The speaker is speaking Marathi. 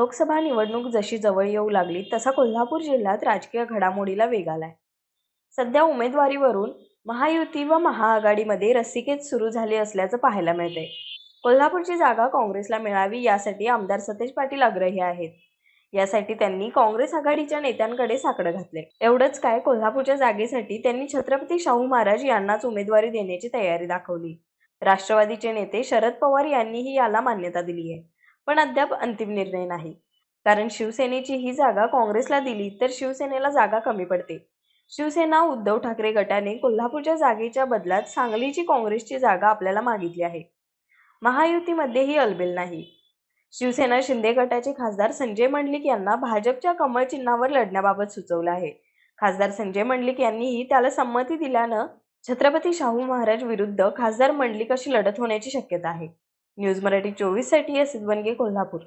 लोकसभा निवडणूक जशी जवळ येऊ लागली तसा कोल्हापूर जिल्ह्यात राजकीय घडामोडीला वेग आलाय. सध्या उमेदवारीवरून महायुती व महाआघाडीमध्ये रस्सीखेच सुरू झाली असल्याचं पाहायला मिळतंय. कोल्हापूरची जागा काँग्रेसला मिळावी यासाठी आमदार सतेज पाटील आग्रही आहेत. यासाठी त्यांनी काँग्रेस आघाडीच्या नेत्यांकडे साकडं घातले एवढंच काय कोल्हापूरच्या जागेसाठी त्यांनी छत्रपती शाहू महाराज यांनाच उमेदवारी देण्याची तयारी दाखवली. राष्ट्रवादीचे नेते शरद पवार यांनीही याला मान्यता दिली आहे पण अद्याप अंतिम निर्णय नाही. कारण शिवसेनेची ही जागा काँग्रेसला दिली तर शिवसेनेला जागा कमी पडते. शिवसेना उद्धव ठाकरे गटाने कोल्हापूरच्या जागेच्या बदल्यात सांगलीची काँग्रेसची जागा आपल्याला मागितली आहे. महायुतीमध्येही अलबेल नाही. शिवसेना शिंदे गटाचे खासदार संजय मंडलिक यांना भाजपच्या कमळ चिन्हावर लढण्याबाबत सुचवलं आहे. खासदार संजय मंडलिक यांनीही त्याला संमती दिल्यानं छत्रपती शाहू महाराज विरुद्ध खासदार मंडलिक अशी लढत होण्याची शक्यता आहे. न्यूज मराठी चोवीससाठी साठी कोल्हापूर.